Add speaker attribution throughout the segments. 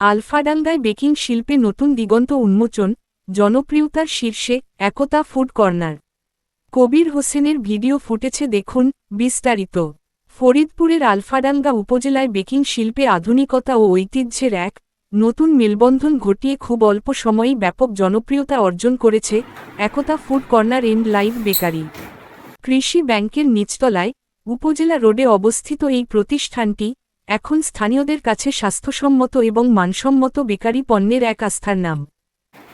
Speaker 1: আলফাডাঙ্গায় baking শিল্পে নতুন দিগন্ত উন্মোচন, জনপ্রিয়তার শীর্ষে একতা ফুড কর্নার। কবির হোসেনের ভিডিও ফুটেছে দেখুন বিস্তারিত। ফরিদপুরের আলফাডাঙ্গা উপজেলায় বেকিং শিল্পে আধুনিকতা ও ঐতিহ্যের এক নতুন মেলবন্ধন ঘটিয়ে খুব অল্প সময়েই ব্যাপক জনপ্রিয়তা অর্জন করেছে Ekota food corner and live bakery. কৃষি ব্যাংকের নিচতলায়, উপজেলা রোডে অবস্থিত এই প্রতিষ্ঠানটি এখন স্থানীয়দের কাছে স্বাস্থ্যসম্মত এবং মানসম্মত বেকারি পণ্যের এক আস্থার নাম।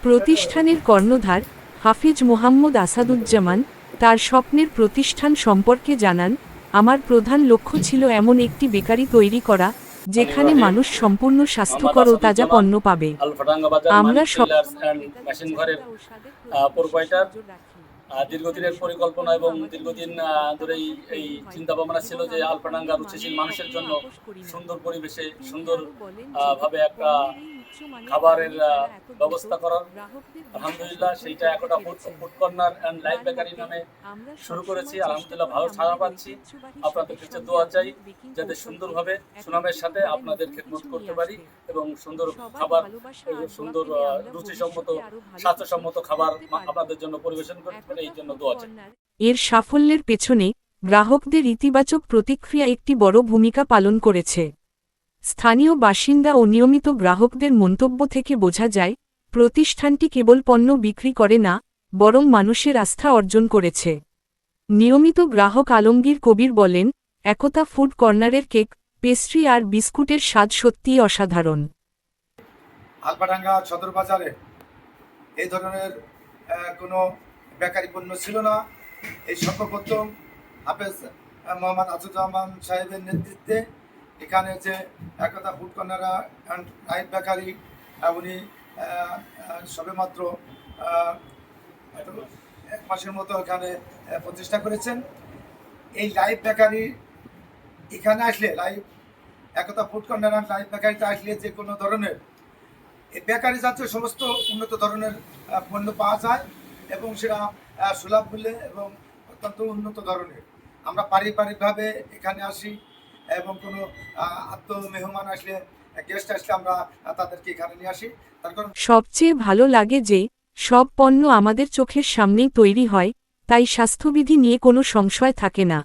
Speaker 1: প্রতিষ্ঠানের কর্ণধার হাফিজ মোহাম্মদ আসাদুজ্জামান তার স্বপ্নের প্রতিষ্ঠান সম্পর্কে জানান, আমার প্রধান লক্ষ্য ছিল এমন একটি বেকারি তৈরি করা, যেখানে মানুষ সম্পূর্ণ স্বাস্থ্যকর ও তাজা পণ্য পাবে। আমরা সব
Speaker 2: দীর্ঘদিনের পরিকল্পনা এবং দীর্ঘদিন ধরেই এই চিন্তা ভাবনা ছিল যে আলফাডাঙ্গা রুচিশীল মানুষের জন্য সুন্দর পরিবেশে সুন্দর ভাবে একটা খাবারের ব্যবস্থা করার আলহামদুলিল্লাহ সেইটা একটা food food corner and life bakery নামে শুরু করেছি। আলহামদুলিল্লাহ ভালো সাড়া পাচ্ছি। আপনাদের কাছে দোয়া চাই যাতে সুন্দরভাবে সুনামের সাথে আপনাদের খেদমত করতে পারি এবং সুন্দর খাবার সুন্দর রুচিসম্মত স্বাস্থ্যসম্মত খাবার আপনাদের জন্য পরিবেশন করতে পারি এই জন্য দোয়া চাই।
Speaker 1: এর সাফল্যের পেছনে গ্রাহকদের ইতিবাচক প্রতিক্রিয়া একটি বড় ভূমিকা পালন করেছে। স্থানীয় বাসিন্দা ও নিয়মিত গ্রাহকদের মন্তব্য থেকে বোঝা যায়, প্রতিষ্ঠানটি কেবল পণ্য বিক্রি করে না, বরং মানুষের আস্থা অর্জন করেছে। নিয়মিত গ্রাহক আলমগীর কবির বলেন, একতা ফুড কর্নারের কেক, পেস্ট্রি আর বিস্কুটের স্বাদ সত্যিই অসাধারণ।
Speaker 3: সদর বাজারে এই ধরনের কোনো বেকারি পণ্য ছিল না। এই সর্বপ্রথম হাফেজ মোহাম্মদ সাহেবের নেতৃত্বে এখানে যে Ekota food corner and life bakery উনি সবেমাত্র এক মাসের মতো এখানে প্রতিষ্ঠা করেছেন। এই লাইভ বেকারি, এখানে আসলে live Ekota food corner and life বেকারিতে আসলে যে কোনো ধরনের, এই বেকারি জাতীয় সমস্ত উন্নত ধরনের পণ্য পাওয়া যায় এবং সেটা সুলভ মূল্যে এবং অত্যন্ত উন্নত ধরনের। আমরা পারিবারিকভাবে এখানে আসি এবং কোনো মেহমান আসলে গেস্ট আসলে আমরা তাদেরকে এখানে নিয়ে আসি।
Speaker 1: সবচেয়ে ভালো লাগে যে, সব পণ্য আমাদের চোখের সামনেই তৈরি হয়, তাই স্বাস্থ্যবিধি নিয়ে কোনো সংশয় থাকে না।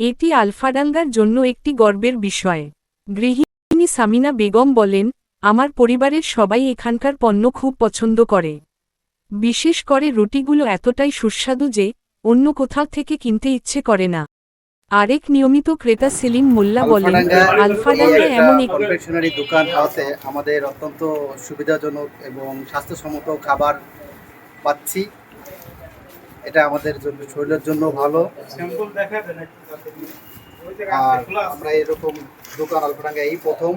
Speaker 1: এটি আলফাডাঙ্গার জন্য একটি গর্বের বিষয়। গৃহিণী সামিনা বেগম বলেন, আমার পরিবারের সবাই এখানকার পণ্য খুব পছন্দ করে। বিশেষ করে রুটিগুলো এতটাই সুস্বাদু যে, অন্য কোথাও থেকে কিনতে ইচ্ছে করে না। আরেক নিয়মিত ক্রেতা সেলিম মোল্লা বলেন আলফাডাঙ্গা এমন একটি
Speaker 4: কনফেকশনারি দোকান হওয়াতে আমাদের অত্যন্ত সুবিধাজনক এবং স্বাস্থ্যসম্মত খাবার পাচ্ছি। এটা আমাদের জন্য শরীরের জন্য ভালো। আর আমরা এরকম দোকান আলফাডাঙ্গা এই প্রথম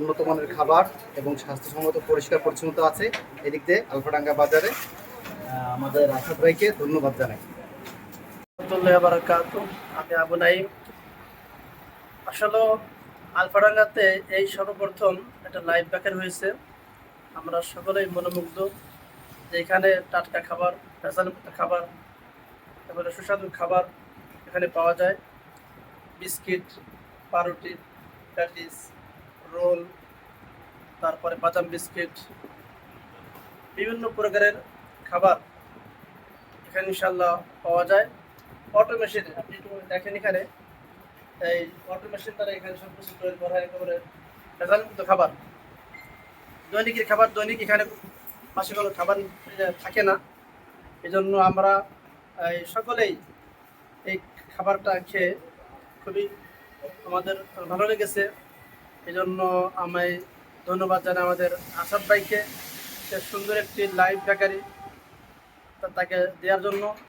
Speaker 4: উন্নত মানের খাবার এবং স্বাস্থ্যসম্মত পরিষ্কার পরিচ্ছন্নতা আছে এদিক দিয়ে আলফাডাঙ্গা বাজারে। আমাদের আসাদ ভাইকে ধন্যবাদ জানাই।
Speaker 5: আমি আবু নাইম আসলে আলফাডাঙ্গাতে এই সর্বপ্রথম একটা লাইভ ব্যাকের হয়েছে। আমরা সকলেই মনোমুগ্ধ যে এখানে টাটকা খাবার, ভেজালমুক্ত খাবার, তারপরে সুস্বাদু খাবার এখানে পাওয়া যায়। বিস্কিট, পাউরুটি, প্যাটিস, রোল, তারপরে বাদাম বিস্কিট, বিভিন্ন প্রকারের খাবার এখানে ইনশাল্লাহ পাওয়া যায়। অটো মেশিন আপনি দেখেন এখানে। এই অটো মেশিন দ্বারা এখানে সব কিছু তৈরি করা হয়, একেবারে ভেজালমুক্ত খাবার। দৈনিকের খাবার, দৈনিক এখানে মাসে কোনো খাবার থাকে না। এই জন্য আমরা, এই, সকলেই এই খাবারটা খেয়ে খুবই আমাদের ভালো লেগেছে। এই জন্য আমি ধন্যবাদ জানাই আমাদের আসাদ ভাইকে। সে সুন্দর একটি লাইভ বেকারি তাকে দেওয়ার জন্য।